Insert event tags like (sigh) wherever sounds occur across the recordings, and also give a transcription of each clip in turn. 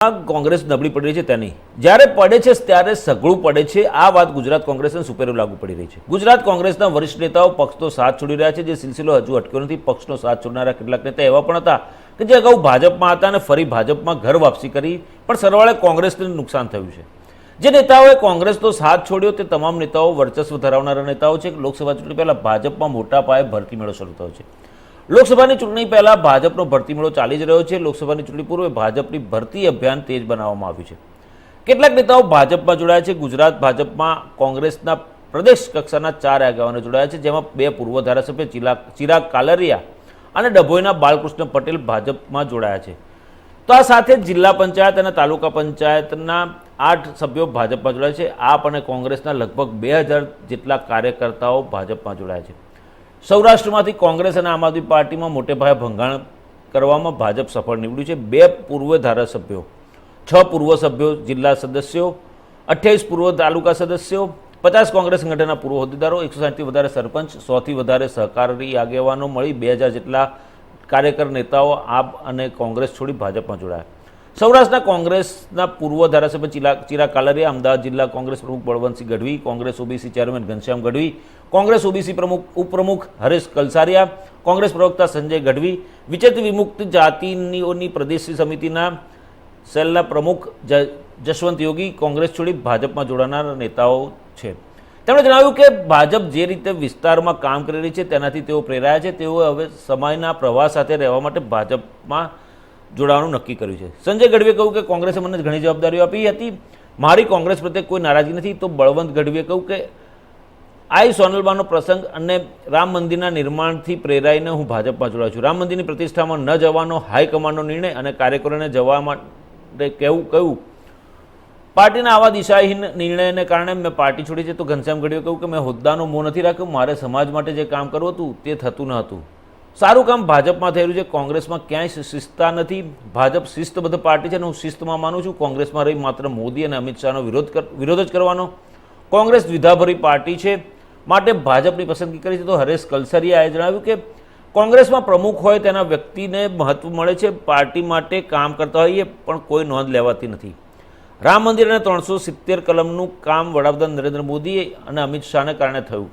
કોંગ્રેસ નબળી પડી રહી છે તેની. જ્યારે પડે છે ત્યારે સઘળું પડે છે. આ વાત ગુજરાત કોંગ્રેસને સુપેરો લાગુ પડી રહી છે. ગુજરાત કોંગ્રેસના વરિષ્ઠ નેતાઓ પક્ષનો સાથ છોડી રહ્યા છે. જે સિલસિલો હજુ અટક્યો નથી. પક્ષનો સાથ છોડનારા કેટલાક નેતા એવા પણ હતા કે જે અગાઉ ભાજપમાં હતા અને ફરી ભાજપમાં ઘર વાપસી કરી. પણ સરવાળે કોંગ્રેસને નુકસાન થયું છે. જે નેતાઓએ કોંગ્રેસનો સાથ છોડ્યો તે તમામ નેતાઓ વર્ચસ્વ ધરાવનારા નેતાઓ છે. લોકસભા ચૂંટણી પહેલા ભાજપમાં મોટા પાયે ભરતી મેળો શરૂ થયો છે. લોકસભાની ચૂંટણી પહેલા ભાજપનો ભરતી મેળો ચાલી જ રહ્યો છે. લોકસભાની ચૂંટણી પૂર્વે ભાજપની ભરતી અભિયાન તેજ બનાવવામાં આવ્યું છે. કેટલાક નેતાઓ ભાજપમાં જોડાયા છે. ગુજરાત ભાજપમાં કોંગ્રેસના પ્રદેશ કક્ષાના ચાર આગેવાનો જોડાયા છે, જેમાં બે પૂર્વ ધારાસભ્ય ચિરાગ ચિરાગ કાલરિયા અને ડભોઈના બાલકૃષ્ણ પટેલ ભાજપમાં જોડાયા છે. તો આ સાથે જિલ્લા પંચાયત અને તાલુકા પંચાયતના આઠ સભ્યો ભાજપમાં જોડાયા છે. આપ અને કોંગ્રેસના લગભગ બે હજાર જેટલા કાર્યકર્તાઓ ભાજપમાં જોડાયા છે. સૌરાષ્ટ્રમાંથી કોંગ્રેસ અને આમ આદમી પાર્ટીમાં મોટે ભાગે ભંગાણ કરવામાં ભાજપ સફળ નીવડ્યું છે. બે પૂર્વ ધારાસભ્યો, છ પૂર્વ સભ્યો, જિલ્લા સદસ્યો, અઠ્યાવીસ પૂર્વ તાલુકા સદસ્યો, પચાસ કોંગ્રેસ સંગઠનના પૂર્વ હોદ્દેદારો, એકસો સાઠથી વધારે સરપંચ, સોથી વધારે સહકારી આગેવાનો મળી બે હજાર જેટલા કાર્યકર નેતાઓ આપ અને કોંગ્રેસ છોડી ભાજપમાં જોડાયા. સૌરાષ્ટ્રના કોંગ્રેસના પૂર્વ ધારાસભ્ય ચિરા ચિરાગ કાલરિયા અમદાવાદ જિલ્લા કોંગ્રેસ પ્રમુખ Balwantsinh Gadhvi, Congress OBC chairman Ghanshyam Gadhvi, Congress OBC પ્રમુખ ઉપપ્રમુખ હરેશ કલસારિયા, કોંગ્રેસ પ્રવક્તા સંજય ગઢવી વિચેત વિમુક્ત જાતિનીઓની પ્રદેશ સમિતિના સેલના પ્રમુખ જ જશવંત યોગી, કોંગ્રેસ છોડી ભાજપમાં જોડાનાર નેતાઓ છે. તેમણે જણાવ્યું કે ભાજપ જે રીતે વિસ્તારમાં કામ કરી રહી છે તેનાથી તેઓ પ્રેરાયા છે, તેઓ હવે સમયના પ્રવાહ સાથે રહેવા માટે ભાજપમાં જોડાવાનું નક્કી કર્યું છે. સંજય ગઢવીએ કહ્યું કે કોંગ્રેસે મને ઘણી જવાબદારીઓ આપી હતી. મારી કોંગ્રેસ પ્રત્યે કોઈ નારાજગી નથી. તો બળવંત ગઢવીએ કહ્યું કે, આઈ સોનલબાનો પ્રસંગ અને રામ મંદિરના નિર્માણથી પ્રેરાઈને હું ભાજપમાં જોડાઉં છું. રામ મંદિરની પ્રતિષ્ઠામાં ન જવાનો હાઈકમાન્ડનો નિર્ણય અને કાર્યકરોને જવા માટે કહેવું કહ્યું. પાર્ટીના આવા દિશાહીન નિર્ણયને કારણે મેં પાર્ટી છોડી છે. તો ઘનશ્યામ ગઢવીએ કહ્યું કે, મેં હોદ્દાનો મોં નથી રાખ્યો. મારે સમાજ માટે જે કામ કરવું હતું તે થતું ન હતું. સારું કામ ભાજપમાં થયેલું છે. કોંગ્રેસમાં ક્યાંય શિસ્તતા નથી. ભાજપ શિસ્તબદ્ધ પાર્ટી છે અને હું શિસ્તમાં માનું છું. કોંગ્રેસમાં રહી માત્ર મોદી અને અમિત શાહનો વિરોધ વિરોધ જ કરવાનો. કોંગ્રેસ દ્વિધાભરી પાર્ટી છે. માટે ભાજપની પસંદગી કરી છે તો હરેશ કલસરિયાએ જણાવ્યું કે કોંગ્રેસમાં પ્રમુખ હોય તેના વ્યક્તિને મહત્વ મળે છે. પાર્ટી માટે કામ કરતા હોઈએ પણ કોઈ નોંધ લેવાતી નથી. રામ મંદિર અને ત્રણસો સિત્તેર કલમનું કામ વડાપ્રધાન નરેન્દ્ર મોદી અને અમિત શાહને કારણે થયું.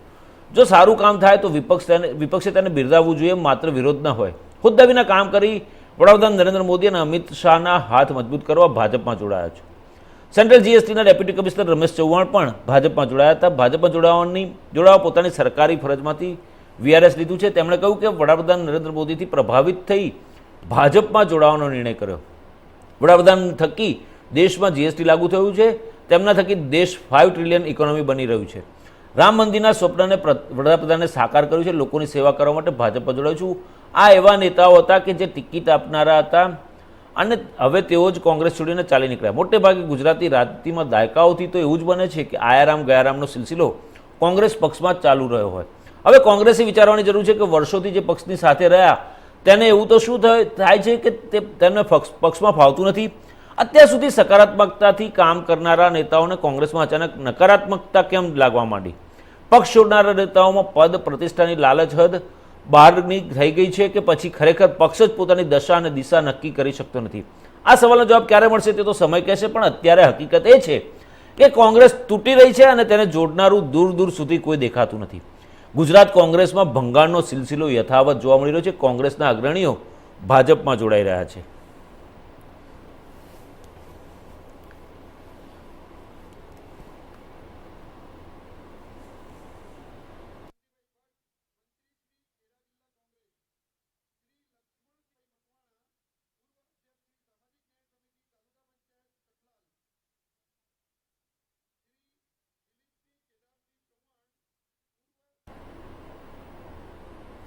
જો સારું કામ થાય તો વિપક્ષ તેને વિપક્ષે તેને બિરદાવવું જોઈએ, માત્ર વિરોધ ન હોય. હોદ્દા વિના કામ કરી વડાપ્રધાન નરેન્દ્ર મોદી અને અમિત શાહના હાથ મજબૂત કરવા ભાજપમાં જોડાયા છે. સેન્ટ્રલ જીએસટીના ડેપ્યુટી કમિશનર રમેશ ચૌહાણ પણ ભાજપમાં જોડાયા હતા. ભાજપમાં જોડાવાની જોડાવા પોતાની સરકારી ફરજમાંથી વીઆરએસ લીધું છે. તેમણે કહ્યું કે વડાપ્રધાન નરેન્દ્ર મોદીથી પ્રભાવિત થઈ ભાજપમાં જોડાવાનો નિર્ણય કર્યો. વડાપ્રધાન થકી દેશમાં જીએસટી લાગુ થયું છે. તેમના થકી દેશ ફાઇવ ટ્રિલિયન ઇકોનોમી બની રહ્યું છે. રામ મંદિરના સ્વપ્નને પ્ર- વડાપ્રધાને સાકાર કર્યું છે. લોકોની સેવા કરવા માટે ભાજપમાં જોડાયું છું. આ એવા નેતાઓ હતા કે જે ટિકિટ આપનારા હતા અને હવે તેઓ જ કોંગ્રેસ છોડીને ચાલી નીકળ્યા. મોટે ભાગે ગુજરાતી રાજનીતિમાં દાયકાઓથી તો એવું જ બને છે કે આયારામ ગયારામનો સિલસિલો કોંગ્રેસ પક્ષમાં ચાલુ રહ્યો હોય. હવે કોંગ્રેસે વિચારવાની જરૂર છે કે વર્ષોથી જે પક્ષની સાથે રહ્યા, તેને એવું તો શું થાય છે કે તે તેમને પક્ષ, પક્ષમાં ફાવતું નથી? અત્યાર સુધી સકારાત્મકતાથી કામ કરનારા નેતાઓને કોંગ્રેસમાં અચાનક નકારાત્મકતા કેમ લાગવા માંડી? પક્ષ છોડનારા નેતાઓમાં પદ પ્રતિષ્ઠાની લાલચ હદ બહારની થઈ ગઈ છે કે પછી ખરેખર પક્ષ જ પોતાની દશા અને દિશા નક્કી કરી શકતો નથી? આ સવાલનો જવાબ ક્યારે મળશે તે તો સમય કહેશે, પણ અત્યારે હકીકત એ છે કે કોંગ્રેસ તૂટી રહી છે અને તેને જોડનારું દૂર દૂર સુધી કોઈ દેખાતું નથી. ગુજરાત કોંગ્રેસમાં ભંગાણનો સિલસિલો યથાવત જોવા મળી રહ્યો છે. કોંગ્રેસના અગ્રણીઓ ભાજપમાં જોડાઈ રહ્યા છે.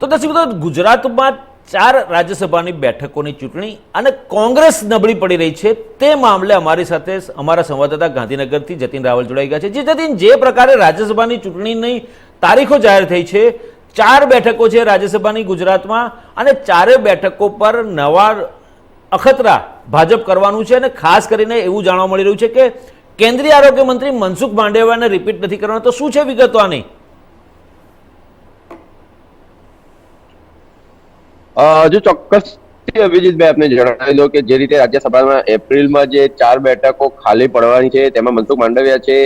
તો દર્શક મિત્રો ગુજરાતમાં ચાર રાજ્યસભાની બેઠકોની ચૂંટણી અને કોંગ્રેસ નબળી પડી રહી છે. તે મામલે અમારી સાથે અમારા સંવાદદાતા ગાંધીનગરથી જતીન રાવલ જોડાઈ ગયા છે. જે જતીન, જે પ્રકારે રાજ્યસભાની ચૂંટણીની તારીખો જાહેર થઈ છે, ચાર બેઠકો છે રાજ્યસભાની ગુજરાતમાં અને ચારે બેઠકો પર નવા અખતરા ભાજપ કરવાનું છે અને ખાસ કરીને એવું જાણવા મળી રહ્યું છે કે કેન્દ્રીય આરોગ્ય મંત્રી મનસુખ માંડવિયાને રિપીટ નથી કરવાનો. તો શું છે વિગતો આની? હજુ ચોક્કસ અભિજીતભાઈ આપને જણાવી દો કે જે રીતે રાજ્યસભામાં એપ્રિલમાં જે ચાર બેઠકો ખાલી પડવાની છે તેમાં મનસુખ માંડવિયા છે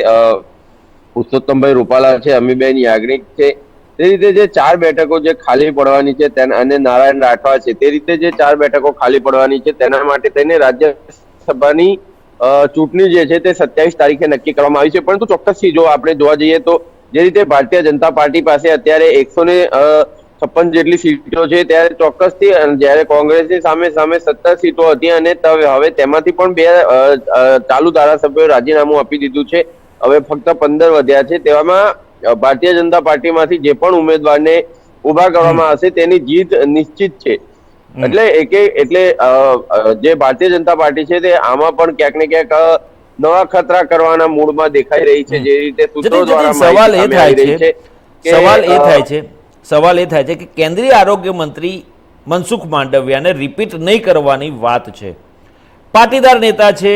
પુરુષોત્તમભાઈ રૂપાલા છે અમીબેન યાજ્ઞિક છે તે રીતે જે ચાર બેઠકો જે ખાલી પડવાની છે તેના અને નારાયણ રાઠવા છે તે રીતે જે ચાર બેઠકો ખાલી પડવાની છે તેના માટે થઈને રાજ્યસભાની ચૂંટણી જે છે તે સત્યાવીસ તારીખે નક્કી કરવામાં આવી છે. પરંતુ ચોક્કસથી જો આપણે જોવા જઈએ તો જે રીતે ભારતીય જનતા પાર્ટી પાસે અત્યારે એકસો ને અ, છપ્પન જેટલી સીટો છે ત્યારે ચોક્કસથી જ્યારે કોંગ્રેસની સામે સામે સત્તર સીટો હતી અને હવે તેમાંથી પણ બે ચાલુ ધારાસભ્યોએ રાજીનામું આપી દીધું છે. હવે ફક્ત પંદર વધ્યા છે. તેવામાં ભારતીય જનતા પાર્ટીમાંથી જે પણ ઉમેદવારને ઊભા કરવામાં હશે તેની જીત નિશ્ચિત છે. એટલે એકે એટલે જે ભારતીય જનતા પાર્ટી છે તે આમાં પણ ક્યાંક ને ક્યાંક નવા ખતરા કરવાના મૂડમાં દેખાઈ રહી છે. જે રીતે સૂત્રો દ્વારા સવાલ એ થાય છે. સવાલ એ થાય છે સવાલ એ થાય છે કે કેન્દ્રીય આરોગ્ય મંત્રી મનસુખ માંડવિયાને રિપીટ નહીં કરવાની વાત છે. પાટીદાર નેતા છે.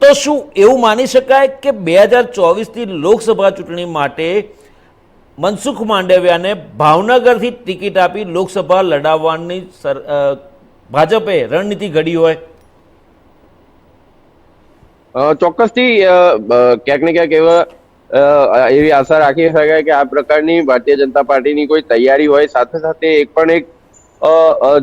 તો શું એવું માની શકાય કે બે હજાર ચોવીસની લોકસભા ચૂંટણી માટે મનસુખ માંડવિયાને ભાવનગરથી ટિકિટ આપી લોકસભા લડાવવાની ભાજપે રણનીતિ ઘડી હોય? ચોક્કસથી ક્યાંક ને ક્યાંક એવા એવી આશા રાખી શકાય કે આ પ્રકારની ભારતીય જનતા પાર્ટીની કોઈ તૈયારી હોય. સાથે સાથે એક પણ એક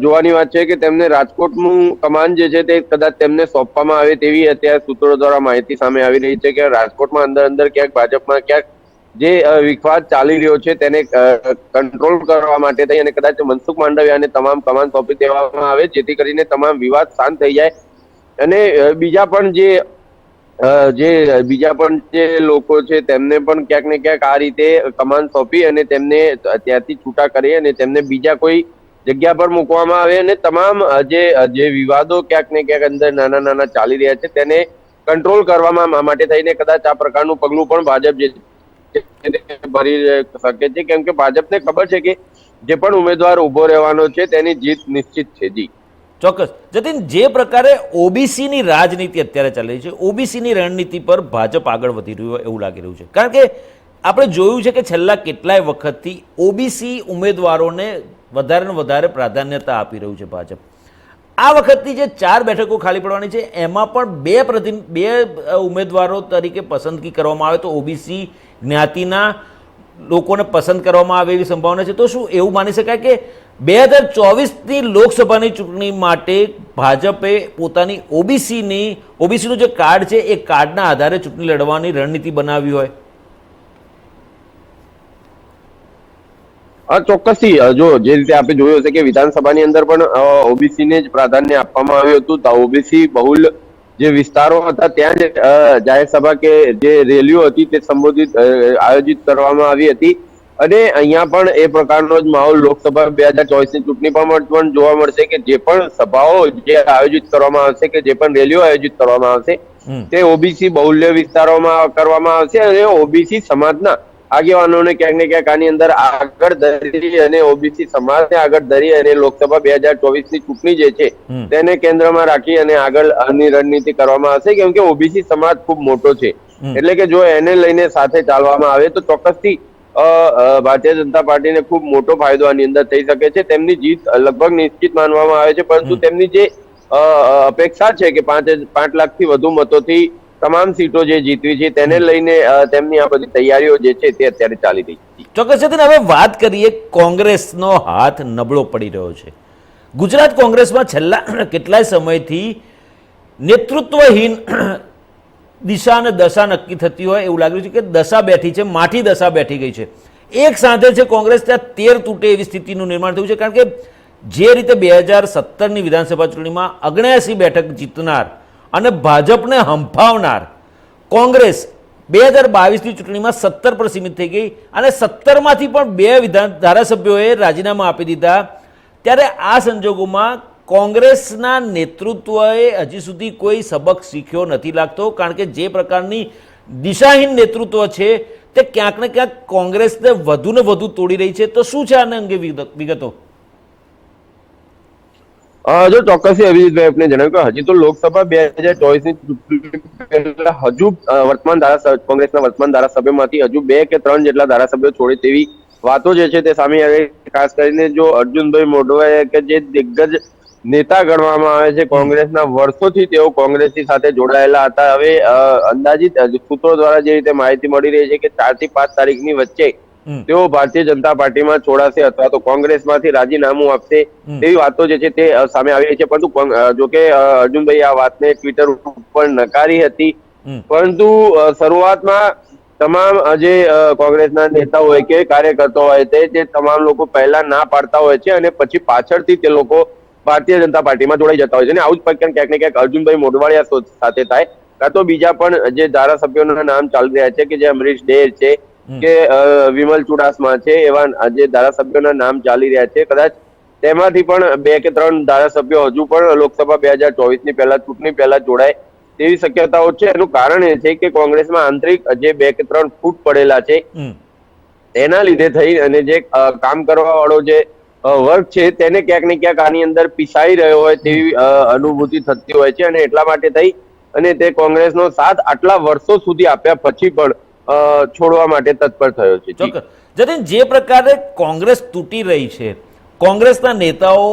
જોવાની વાત છે કે તેમને રાજકોટનું કમાન જે છે તે કદાચ તેમને સોંપવામાં આવે તેવી અત્યારે સૂત્રો દ્વારા માહિતી સામે આવી રહી છે કે રાજકોટમાં અંદર અંદર ક્યાંક ભાજપમાં ક્યાંક જે વિખવાદ ચાલી રહ્યો છે તેને કંટ્રોલ કરવા માટે થઈ અને કદાચ મનસુખ માંડવિયાને તમામ કમાન સોંપી દેવામાં આવે, જેથી કરીને તમામ વિવાદ શાંત થઈ જાય. અને બીજા પણ જે જે બીજા પણ જે લોકો છે, તેમને પણ ક્યાંક ને ક્યાંક આ રીતે કમાન સોંપી અને તેમને ત્યાંથી છૂટા કરી અને તેમને બીજા કોઈ જગ્યા પર મૂકવામાં આવે અને તમામ જે જે વિવાદો ક્યાંક ને ક્યાંક અંદર નાના નાના ચાલી રહ્યા છે, તેને કંટ્રોલ કરવામાં માટે થઈને કદાચ આ પ્રકારનું પગલું પણ ભાજપ જે ભરી શકે છે. કેમ કે ભાજપને ખબર છે કે જે પણ ઉમેદવાર ઊભો રહેવાનો છે, તેની જીત નિશ્ચિત છે. જી. ચોક્કસ. જતીન, જે પ્રકારે ઓબીસીની રાજનીતિ અત્યારે ચાલી રહી છે, ઓબીસીની રણનીતિ પર ભાજપ આગળ વધી રહ્યું હોય એવું લાગી રહ્યું છે. કારણ કે આપણે જોયું છે કે છેલ્લા કેટલાય વખતથી ઓબીસી ઉમેદવારોને વધારે ને વધારે પ્રાધાન્યતા આપી રહ્યું છે ભાજપ. આ વખતની જે ચાર બેઠકો ખાલી પડવાની છે, એમાં પણ બે પ્રતિ બે ઉમેદવારો તરીકે પસંદગી કરવામાં આવે તો ઓબીસી જ્ઞાતિના લોકોને પસંદ કરવામાં આવે એવી સંભાવના છે. તો શું એવું માની શકાય કે બે હજાર ચોવીસની લોકસભાની ચૂંટણી માટે ભાજપે પોતાની ઓબીસીની, ઓબીસીનું જે કાર્ડ છે, એ કાર્ડના આધારે ચૂંટણી લડવાની રણનીતિ બનાવી હોય. ચોક્કસથી. જો, જે રીતે આપણે જોયું હશે કે વિધાનસભાની અંદર પણ ઓબીસી ને જ પ્રાધાન્ય આપવામાં આવ્યું હતું. ઓબીસી બહુલ જે વિસ્તારો હતા, ત્યાં જ જાહેર સભા કે જે રેલીઓ હતી, તે સંબોધિત આયોજિત કરવામાં આવી હતી. અને અહીંયા પણ એ પ્રકારનો જ માહોલ લોકસભા બે હજાર ચોવીસની ચૂંટણી પણ જોવા મળશે કે જે પણ સભાઓ જે આયોજિત કરવામાં આવશે કે જે પણ રેલીઓ આયોજિત કરવામાં આવશે તે ઓબીસી બહુલ્ય વિસ્તારોમાં કરવામાં આવશે અને ઓબીસી સમાજના આગેવાનોને ક્યાંક ને ક્યાંક આની અંદર આગળ ધરી અને ઓબીસી સમાજને આગળ ધરી અને લોકસભા બે હજાર ચોવીસની ચૂંટણી જે છે તેને કેન્દ્રમાં રાખી અને આગળ આની રણનીતિ કરવામાં આવશે કેમ કે ઓબીસી સમાજ ખૂબ મોટો છે. એટલે કે જો એને લઈને સાથે ચાલવામાં આવે તો ચોક્કસથી ભારતીય જનતા પાર્ટીને ખૂબ મોટો ફાયદો આની અંદર થઈ શકે છે. તેમની જીત લગભગ નિશ્ચિત માનવામાં આવે છે પરંતુ તેમની જે અપેક્ષા છે કે પાંચ પાંચ લાખથી વધુ મતોથી તમામ સીટો જે જીતવી છે તેને લઈને તેમની આ બધી તૈયારીઓ જે છે તે અત્યારે ચાલી રહી છે. ચોક્કસ હવે વાત કરીએ કોંગ્રેસનો હાથ નબળો પડી રહ્યો છે. ગુજરાત કોંગ્રેસમાં છેલ્લા (clears throat) કેટલાય સમયથી નેતૃત્વહીન દિશા અને દશા નક્કી થતી હોય એવું લાગ્યું છે કે દશા બેઠી છે, માઠી દશા બેઠી ગઈ છે. એક સાંધે છે કોંગ્રેસ, ત્યાં તેર તૂટે એવી સ્થિતિનું નિર્માણ થયું છે, કારણ કે જે રીતે બે હજાર સત્તરની વિધાનસભા ચૂંટણીમાં અગણ્યાસી બેઠક જીતનાર અને ભાજપને હંફાવનાર કોંગ્રેસ બે હજાર બાવીસની ચૂંટણીમાં સત્તર પર સીમિત થઈ ગઈ અને સત્તરમાંથી પણ બે વિધાન ધારાસભ્યોએ રાજીનામા આપી દીધા. ત્યારે આ સંજોગોમાં કોંગ્રેસના નેતૃત્વએ હજી સુધી કોઈ સબક શીખ્યો નથી લાગતો, કારણ કે જે પ્રકારની દિશાહીન નેતૃત્વ છે, તે ક્યાંક ને ક્યાંક કોંગ્રેસને વધુ ને વધુ તોડી રહી છે. તો શું છે આને અંગે વિગતો જો ચોક્કસથી અભિજીતભાઈ આપને જણાવ્યું કે હજી તો લોકસભા બે હજાર ચોવીસની ચૂંટણી હજુ વર્તમાન ધારાસભ્ય, કોંગ્રેસના વર્તમાન ધારાસભ્યમાંથી હજુ બે કે ત્રણ જેટલા ધારાસભ્યો છોડે તેવી વાતો જે છે તે સામે આવી ખાસ કરીને જો અર્જુનભાઈ મોઢવાએ કે જે દિગ્ગજ નેતા ગણવામાં આવે છે. કોંગ્રેસના વર્ષોથી તેઓ કોંગ્રેસની સાથે જોડાયેલા હતા. હવે અંદાજિત સૂત્રો દ્વારા જે રીતે માહિતી મળી રહી છે કે ચારથી પાંચ તારીખની વચ્ચે તેઓ ભારતીય જનતા પાર્ટીમાં જોડાશે અથવા તો કોંગ્રેસમાંથી રાજીનામું આપશે તેવી વાતો જે છે તે સામે આવી રહી છે. પરંતુ કોંગ- જો કે અર્જુનભાઈ આ વાતને ટ્વિટર ઉપર નકારી હતી. પરંતુ શરૂઆતમાં તમામ જે કોંગ્રેસના નેતા હોય કે કાર્યકર્તા હોય તે તે તમામ લોકો પહેલા ના પાડતા હોય છે અને પછી પાછળથી તે લોકો ભારતીય જનતા પાર્ટીમાં જોડાઈ જતા હોય છે અને આવું જ પ્રકરણ ક્યાંક ને ક્યાંક અર્જુનભાઈ મોઢવાડિયા સાથે થાય. કાં તો બીજા પણ જે ધારાસભ્યોના નામ ચાલી રહ્યા છે કે જે અમરીશ ડેર છે કે વિમલ ચુડાસમા છે એવા જે ધારાસભ્યોના નામ ચાલી રહ્યા છે. કદાચ તેમાંથી પણ બે કે ત્રણ ધારાસભ્યો હજુ પણ લોકસભા બે હજાર ચોવીસની પહેલા ચૂંટણી પહેલા જોડાય તેવી શક્યતાઓ છે. એનું કારણ એ છે કે કોંગ્રેસમાં આંતરિક જે બે કે ત્રણ ફૂટ પડેલા છે એના લીધે થઈ અને જે કામ કરવા વાળો જે વર્ગ છે તેને ક્યાંક ને ક્યાંક આની અંદર પીસાઈ રહ્યો હોય તેવી અનુભૂતિ થતી હોય છે અને એટલા માટે થઈ અને તે કોંગ્રેસનો સાથ આટલા વર્ષો સુધી આપ્યા પછી પણ છોડવા માટે તત્પર થયો છે. જતીન, જે પ્રકારે કોંગ્રેસ તૂટી રહી છે, કોંગ્રેસના નેતાઓ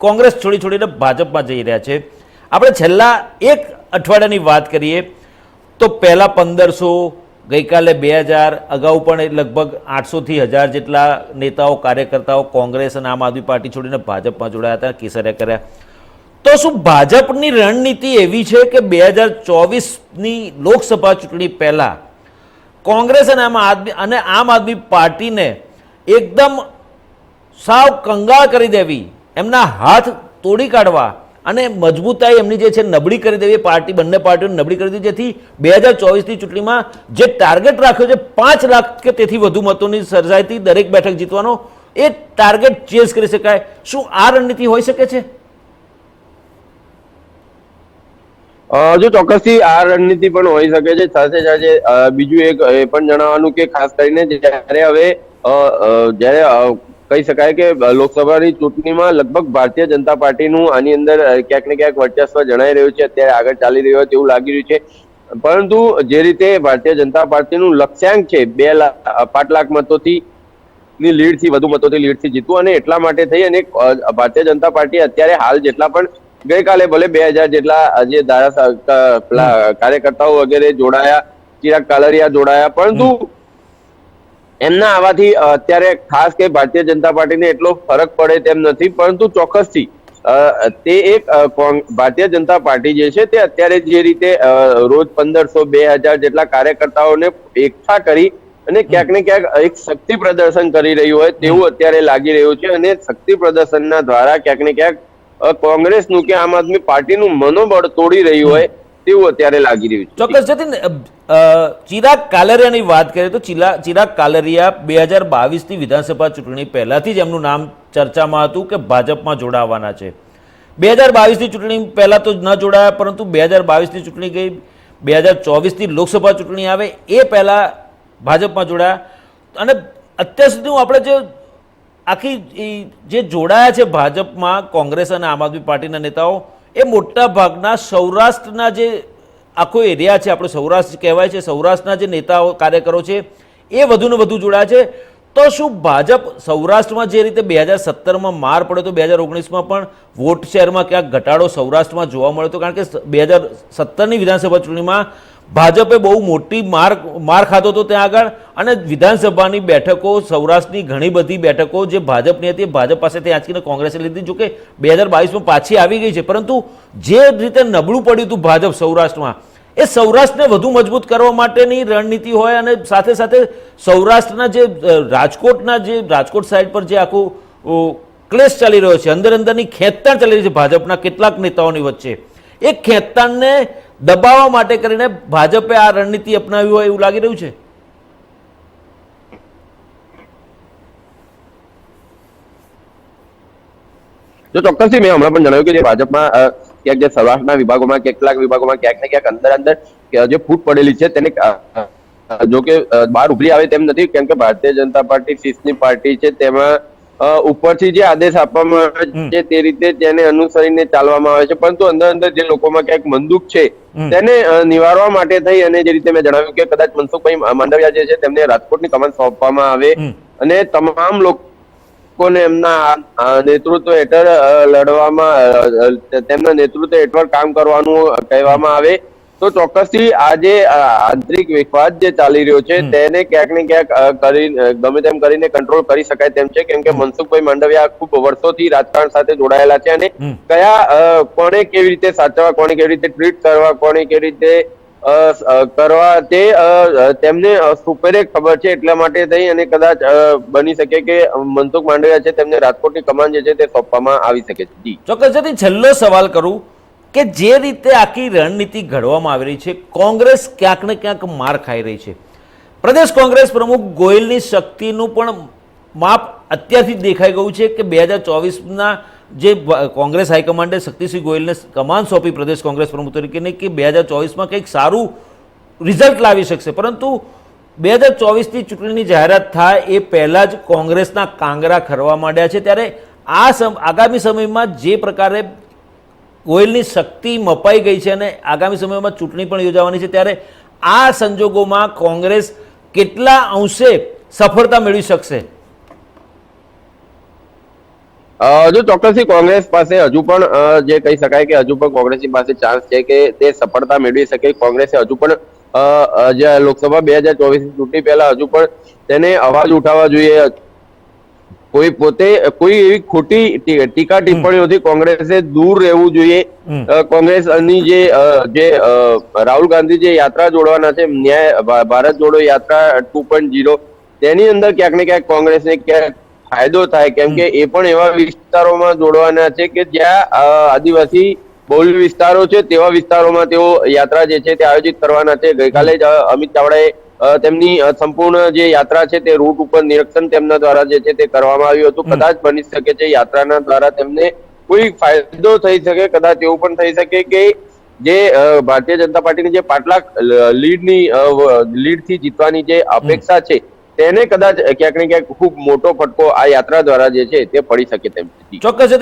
કોંગ્રેસ છોડી છોડીને ભાજપમાં જઈ રહ્યા છે. આપણે છેલ્લા એક અઠવાડિયાની વાત કરીએ તો પહેલા પંદરસો ગઈકાલે બે હજાર અગાઉ પણ લગભગ આઠસોથી હજાર જેટલા નેતાઓ, કાર્યકર્તાઓ કોંગ્રેસ અને આમ આદમી પાર્ટી છોડીને ભાજપમાં જોડાયા હતા, કેસરિયા કર્યા. તો શું ભાજપની રણનીતિ એવી છે કે બે હજાર ચોવીસની લોકસભા ચૂંટણી પહેલા કોંગ્રેસ અને આમ આદમી અને આમ આદમી પાર્ટીને એકદમ સાવ કંગાળ કરી દેવી, એમના હાથ તોડી કાઢવા અને મજબૂતાઈ એમની જે છે નબળી કરી દેવી પાર્ટી, બંને પાર્ટીઓને નબળી કરી દીધી જેથી બે હજાર ચોવીસની ચૂંટણીમાં જે ટાર્ગેટ રાખ્યો છે, પાંચ લાખ કે તેથી વધુ મતોની સરસાઈથી દરેક બેઠક જીતવાનો, એ ટાર્ગેટ ચેઝ કરી શકાય. શું આ રણનીતિ હોઈ શકે છે? જો ચોક્કસથી આ રણનીતિ પણ હોઈ શકે છે. સાથે સાથે બીજું એક એ પણ જણાવવાનું કે ખાસ કરીને જ્યારે હવે જ્યારે કહી શકાય કે લોકસભાની ચૂંટણીમાં લગભગ ભારતીય જનતા પાર્ટીનું આની અંદર ક્યાંક ને ક્યાંક વર્ચસ્વ જણાઈ રહ્યું છે અત્યારે આગળ ચાલી રહ્યું હોય તેવું લાગી રહ્યું છે. પરંતુ જે રીતે ભારતીય જનતા પાર્ટીનું લક્ષ્યાંક છે બે લાખ પાંચ લાખ મતોથી ની લીડથી વધુ મતોથી લીડથી જીતવું અને એટલા માટે થઈ અને ભારતીય જનતા પાર્ટી અત્યારે હાલ જેટલા પણ ગઈકાલે ભલે બે હજાર જેટલા જે ધારા કાર્યકર્તાઓ વગેરે જોડાયા ચિરાગ કાલરિયા જોડાયા પરંતુ એમના આવવાથી અત્યારે ખાસ કે ભારતીય જનતા પાર્ટીને એટલો ફરક પડે તેમ નથી પરંતુ ચોક્કસથી તે એક ભારતીય જનતા પાર્ટી જે છે તે અત્યારે જે રીતે રોજ પંદરસો બે હજાર જેટલા કાર્યકર્તાઓને એકઠા કરી અને ક્યાંક ને ક્યાંક એક શક્તિ પ્રદર્શન કરી રહ્યું હોય તેવું અત્યારે લાગી રહ્યું છે અને શક્તિ પ્રદર્શનના દ્વારા ક્યાંક ને ક્યાંક કોંગ્રેસનું કે આમ આદમી પાર્ટીનું મનોબળ તોડી રહ્યું હોય તેવું અત્યારે લાગી રહ્યું છે. ચોક્કસ જતીન ચિરાગ કાલરિયાની વાત કરીએ તો ચિલા- ચિરાગ કાલરિયા બે હજાર બાવીસની વિધાનસભા ચૂંટણી પહેલાંથી જ એમનું નામ ચર્ચામાં હતું કે ભાજપમાં જોડાવાના છે. બે હજાર બાવીસની ચૂંટણી પહેલાં તો ન જોડાયા, પરંતુ બે હજાર બાવીસની ચૂંટણી ગઈ, બે હજાર ચોવીસની લોકસભા ચૂંટણી આવે, એ પહેલાં ભાજપમાં જોડાયા. અને અત્યાર સુધી આપણે જે આખી જે જોડાયા છે ભાજપમાં કોંગ્રેસ અને આમ આદમી પાર્ટીના નેતાઓ, એ મોટા ભાગના સૌરાષ્ટ્રના જે આખો એરિયા છે, આપણે સૌરાષ્ટ્ર કહેવાય છે, સૌરાષ્ટ્રના જે નેતાઓ, કાર્યકરો છે, એ વધુને વધુ જોડાયા છે. તો શું ભાજપ સૌરાષ્ટ્રમાં જે રીતે બે હજાર સત્તરમાં માર પડ્યો તો બે હજાર ઓગણીસમાં પણ વોટ શેરમાં ક્યાંક ઘટાડો સૌરાષ્ટ્રમાં જોવા મળ્યો હતો કારણ કે બે હજાર સત્તરની વિધાનસભા ચૂંટણીમાં ભાજપે બહુ મોટી માર માર ખાધો હતો ત્યાં આગળ. અને વિધાનસભાની બેઠકો, સૌરાષ્ટ્રની ઘણી બધી બેઠકો જે ભાજપની હતી ભાજપ પાસેથી આંચકીને કોંગ્રેસે લીધી. જોકે બે હજાર બાવીસમાં પાછી આવી ગઈ છે. પરંતુ જે રીતે નબળું પડ્યું હતું ભાજપ સૌરાષ્ટ્રમાં, એ સૌરાષ્ટ્રને વધુ મજબૂત કરવા માટેની રણનીતિ હોય અને સાથે સાથે સૌરાષ્ટ્રના જે રાજકોટના જે, રાજકોટ સાઈડ પર જે આખું ક્લેશ ચાલી રહ્યો છે, અંદર અંદરની ખેંચતાણ ચાલી રહી છે ભાજપના કેટલાક નેતાઓની વચ્ચે. એ ખેંચતાણને દબાવવા માટે કરીને ભાજપે આ રણનીતિ અપનાવી હોય એવું લાગી રહ્યું છે? જો ચોક્કસથી મેં હમણાં પણ જણાવ્યું કે જે ભાજપમાં ક્યાંક જે સૌરાષ્ટ્રના વિભાગોમાં કેટલાક વિભાગોમાં, ક્યાંક ને ક્યાંક અંદર અંદર જે ફૂટ પડેલી છે તેને જો કે બહાર ઉભરી આવે તેમ નથી, કેમ કે ભારતીય જનતા પાર્ટી શીર્ષની પાર્ટી છે, તેમાં ઉપરથી જે આદેશ આપવામાં આવે છે તે રીતે તેને અનુસરીને ચાલવામાં આવે છે. પરંતુ અંદર અંદર જે લોકોમાં ક્યાંક મંદુક છે તેને નિવારવા માટે થઈ અને જે રીતે મેં જણાવ્યું કે કદાચ મનસુખભાઈ માંડવિયા જે છે તેમને રાજકોટની કમાન સોંપવામાં આવે અને તમામ લોકોને એમના નેતૃત્વ હેઠળ લડવામાં તેમના નેતૃત્વ હેઠળ કામ કરવાનું કહેવામાં આવે. તો ચોક્કસથી આ જે આંતરિક વિવાદ જે ચાલી રહ્યો છે તેને ક્યાંક ને ક્યાંક કરી ગમે તેમ કરીને કંટ્રોલ કરી શકાય તેમ છે કેમ કે મનસુખભાઈ માંડવિયા ખૂબ વર્ષોથી રાજકારણ સાથે જોડાયેલા છે અને કયા કોને કેવી રીતે સાચવવા કોને કેવી રીતે ટ્રીટ કરવા કોને કેવી રીતે કરવા તે તેમને સુપેરે ખબર છે એટલા માટે થઈ અને કદાચ બની શકે કે મનસુખ માંડવિયા છે તેમને રાજકોટની કમાન જે છે તે સોંપવામાં આવી શકે છે. ચોક્કસ છેલ્લો સવાલ કરું કે જે રીતે આખી રણનીતિ ઘડવામાં આવી રહી છે, કોંગ્રેસ ક્યાંક ને ક્યાંક માર ખાઈ રહી છે. પ્રદેશ કોંગ્રેસ પ્રમુખ ગોયલની શક્તિનું પણ માપ અત્યારથી દેખાઈ ગયું છે કે બે હજાર ચોવીસના જે કોંગ્રેસ હાઈકમાન્ડે શક્તિસિંહ ગોયલને કમાન સોંપી પ્રદેશ કોંગ્રેસ પ્રમુખ તરીકેને કે બે હજાર ચોવીસમાં કંઈક સારું રિઝલ્ટ લાવી શકશે. પરંતુ બે હજાર ચોવીસની ચૂંટણીની જાહેરાત થાય એ પહેલાં જ કોંગ્રેસના કાંગરા ખરવા માંડ્યા છે. ત્યારે આ સમ, આગામી સમયમાં જે પ્રકારે ગોયલની શક્તિ મપાઈ ગઈ છે અને આગામી સમયમાં ચૂંટણી પણ યોજાવાની છે, ત્યારે આ સંજોગોમાં કોંગ્રેસ કેટલા અંશે સફળતા મેળવી શકશે? જો ચોક્કસથી કોંગ્રેસ પાસે હજુ પણ જે કહી શકાય કે હજુ પણ કોંગ્રેસની પાસે ચાન્સ છે કે તે સફળતા મેળવી શકે. કોંગ્રેસે હજુ પણ લોકસભા બે હજાર ચોવીસ ચૂંટણી પહેલા હજુ પણ તેને અવાજ ઉઠાવવા જોઈએ. કોઈ પોતે કોઈ એવી ખોટી ટીકા ટિપ્પણીઓથી કોંગ્રેસે દૂર રહેવું જોઈએ. કોંગ્રેસની જે જે રાહુલ ગાંધી જે યાત્રા જોડવાના છે ન્યાય ભારત જોડો યાત્રા ટુ પોઈન્ટ જીરો તેની અંદર ક્યાંક ને ક્યાંક કોંગ્રેસને ક્યાંક ફાયદો થાય. કેમ કે એ પણ એવા વિસ્તારોમાં જોડવાના છે કે જ્યાં આદિવાસી બહુલ વિસ્તારો છે તેવા વિસ્તારોમાં તેઓ યાત્રા જે છે તે આયોજિત કરવાના છે. ગઈકાલે જ અમિત ચાવડાએ તેમની સંપૂર્ણ જે યાત્રા છે તે રૂટ ઉપર નિરીક્ષણ તેમના દ્વારા જે છે તે કરવામાં આવ્યું હતું. કદાચ બની શકે છે યાત્રાના દ્વારા તેમને કોઈ ફાયદો થઈ શકે કદાચ એવું પણ થઈ શકે કે જે ભારતીય જનતા પાર્ટીની જે પાટલા લીડની લીડથી જીતવાની જે અપેક્ષા છે તેને કદાચ ક્યાંક ને ક્યાંક ખૂબ મોટો ફટકો આ યાત્રા દ્વારા જે છે તે પડી શકે તેમ. ચોક્કસ.